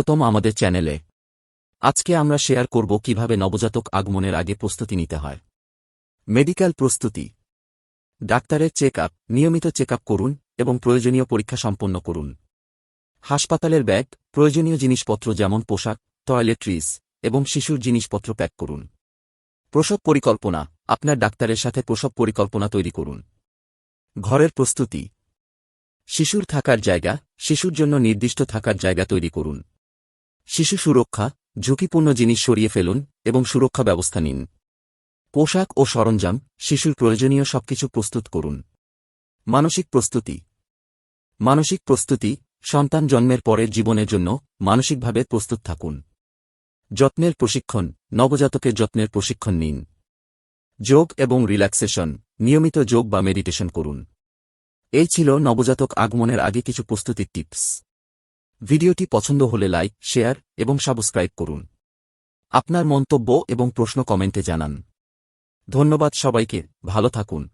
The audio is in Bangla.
প্রথম আমাদের চ্যানেলে। আজকে আমরা শেয়ার করব কীভাবে নবজাতক আগমনের আগে প্রস্তুতি নিতে হয়। মেডিকেল প্রস্তুতি। ডাক্তারের চেক আপ নিয়মিত চেক আপ করুন এবং প্রয়োজনীয় পরীক্ষা সম্পন্ন করুন। হাসপাতালের ব্যাগ, প্রয়োজনীয় জিনিসপত্র যেমন পোশাক টয়লেট্রিজ এবং শিশুর জিনিসপত্র প্যাক করুন। প্রসব পরিকল্পনা, আপনার ডাক্তারের সাথে প্রসব পরিকল্পনা তৈরি করুন। ঘরের প্রস্তুতি। শিশুর থাকার জায়গা, শিশুর জন্য নির্দিষ্ট থাকার জায়গা তৈরি করুন। শিশু সুরক্ষা, ঝুঁকিপূর্ণ জিনিস সরিয়ে ফেলুন এবং সুরক্ষা ব্যবস্থা নিন। পোশাক ও সরঞ্জাম, শিশুর প্রয়োজনীয় সবকিছু প্রস্তুত করুন। মানসিক প্রস্তুতি। মানসিক প্রস্তুতি, সন্তান জন্মের পরের জীবনের জন্য মানসিকভাবে প্রস্তুত থাকুন। যত্নের প্রশিক্ষণ, নবজাতকের যত্নের প্রশিক্ষণ নিন। যোগ এবং রিল্যাক্সেশন, নিয়মিত যোগ বা মেডিটেশন করুন। এই ছিল নবজাতক আগমনের আগে কিছু প্রস্তুতির টিপস। ভিডিওটি পছন্দ হলে লাইক, শেয়ার এবং সাবস্ক্রাইব করুন। আপনার মন্তব্য এবং প্রশ্ন কমেন্টে জানান। ধন্যবাদ সবাইকে, ভালো থাকুন।